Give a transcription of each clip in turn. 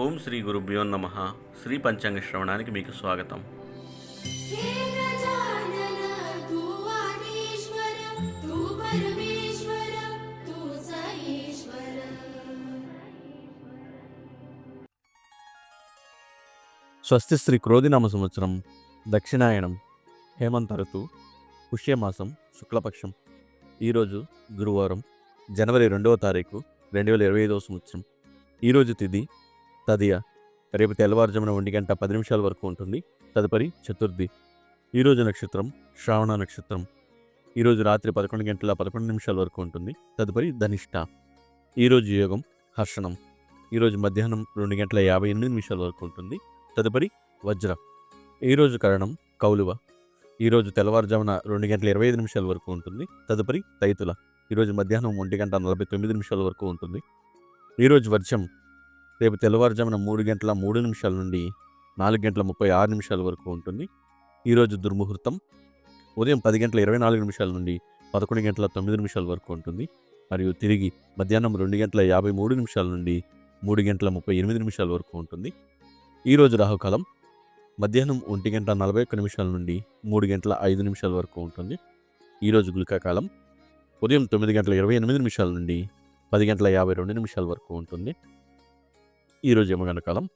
ఓం శ్రీ గురుభ్యో నమ. శ్రీ పంచాంగ శ్రవణానికి మీకు స్వాగతం. స్వస్తి శ్రీ క్రోధినామ సంవత్సరం దక్షిణాయనం హేమంత ఋతు పుష్యమాసం శుక్లపక్షం. ఈరోజు గురువారం జనవరి రెండవ తారీఖు రెండు వేల ఇరవై ఐదవ సంవత్సరం. ఈరోజు తిది తదియ. రేపు తెల్లవారుజామున ఒంటి గంట పది నిమిషాల వరకు ఉంటుంది. తదుపరి చతుర్థి. ఈరోజు నక్షత్రం శ్రావణ నక్షత్రం. ఈరోజు రాత్రి పదకొండు గంటల పదకొండు నిమిషాల వరకు ఉంటుంది. తదుపరి ధనిష్ట. ఈరోజు యోగం హర్షణం. ఈరోజు మధ్యాహ్నం రెండు గంటల యాభై ఎనిమిది నిమిషాల వరకు ఉంటుంది. తదుపరి వజ్ర. ఈరోజు కరణం కౌలువ. ఈరోజు తెల్లవారుజామున రెండు గంటల ఇరవై ఐదు నిమిషాల వరకు ఉంటుంది. తదుపరి తైతుల. ఈరోజు మధ్యాహ్నం ఒంటి గంట నలభై తొమ్మిది నిమిషాల వరకు ఉంటుంది. ఈరోజు వర్షం రేపు తెల్లవారుజామున మూడు గంటల మూడు నిమిషాల నుండి నాలుగు గంటల ముప్పై ఆరు నిమిషాల వరకు ఉంటుంది. ఈరోజు దుర్ముహూర్తం ఉదయం పది గంటల ఇరవై నాలుగు నిమిషాల నుండి పదకొండు గంటల తొమ్మిది నిమిషాల వరకు ఉంటుంది. మరియు తిరిగి మధ్యాహ్నం రెండు గంటల యాభై మూడు నిమిషాల నుండి మూడు గంటల ముప్పై ఎనిమిది నిమిషాల వరకు ఉంటుంది. ఈరోజు రాహుకాలం మధ్యాహ్నం ఒంటి గంట నలభై ఒక్క నిమిషాల నుండి మూడు గంటల ఐదు నిమిషాల వరకు ఉంటుంది. ఈరోజు గుళికాకాలం ఉదయం తొమ్మిది గంటల ఇరవై ఎనిమిది నిమిషాల నుండి పది గంటల యాభై రెండు నిమిషాల వరకు ఉంటుంది. ఈరోజు యమగండ కాలం.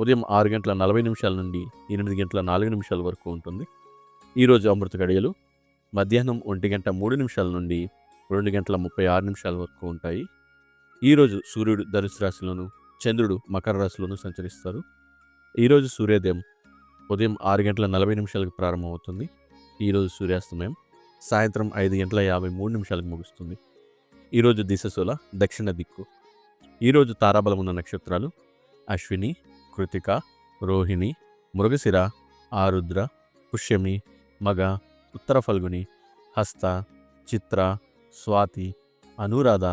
ఉదయం ఆరు గంటల నలభై నిమిషాల నుండి ఎనిమిది గంటల నాలుగు నిమిషాల వరకు ఉంటుంది. ఈరోజు అమృత గడియలు మధ్యాహ్నం ఒంటి గంట మూడు నిమిషాల నుండి రెండు గంటల ముప్పై ఆరు నిమిషాల వరకు ఉంటాయి. ఈరోజు సూర్యుడు ధనుసు రాశిలోను చంద్రుడు మకర రాశిలోను సంచరిస్తారు. ఈరోజు సూర్యోదయం ఉదయం ఆరు గంటల నలభై నిమిషాలకు ప్రారంభమవుతుంది. ఈరోజు సూర్యాస్తమయం సాయంత్రం ఐదు గంటల యాభై మూడు నిమిషాలకు ముగుస్తుంది. ఈరోజు దిశ దక్షిణ దిక్కు. ఈరోజు తారాబలం ఉన్న నక్షత్రాలు అశ్విని కృతిక రోహిణి మృగశిర ఆరుద్ర పుష్యమి మగ ఉత్తర ఫల్గుని హస్త చిత్ర స్వాతి అనురాధ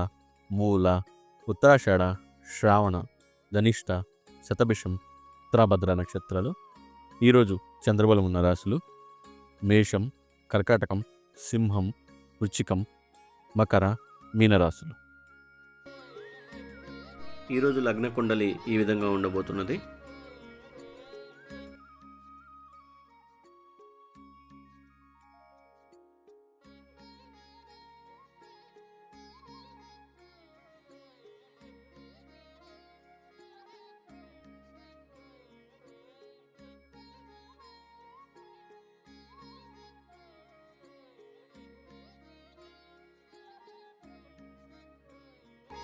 మూల ఉత్తరాషాఢ శ్రావణ ధనిష్ట శతభిషం ఉత్తరాభద్ర నక్షత్రాలు. ఈరోజు చంద్రబలం ఉన్న రాశులు మేషం కర్కాటకం సింహం వృచ్చికం మకర మీనరాశులు. ఈరోజు లగ్న కుండలి ఈ విధంగా ఉండబోతున్నది.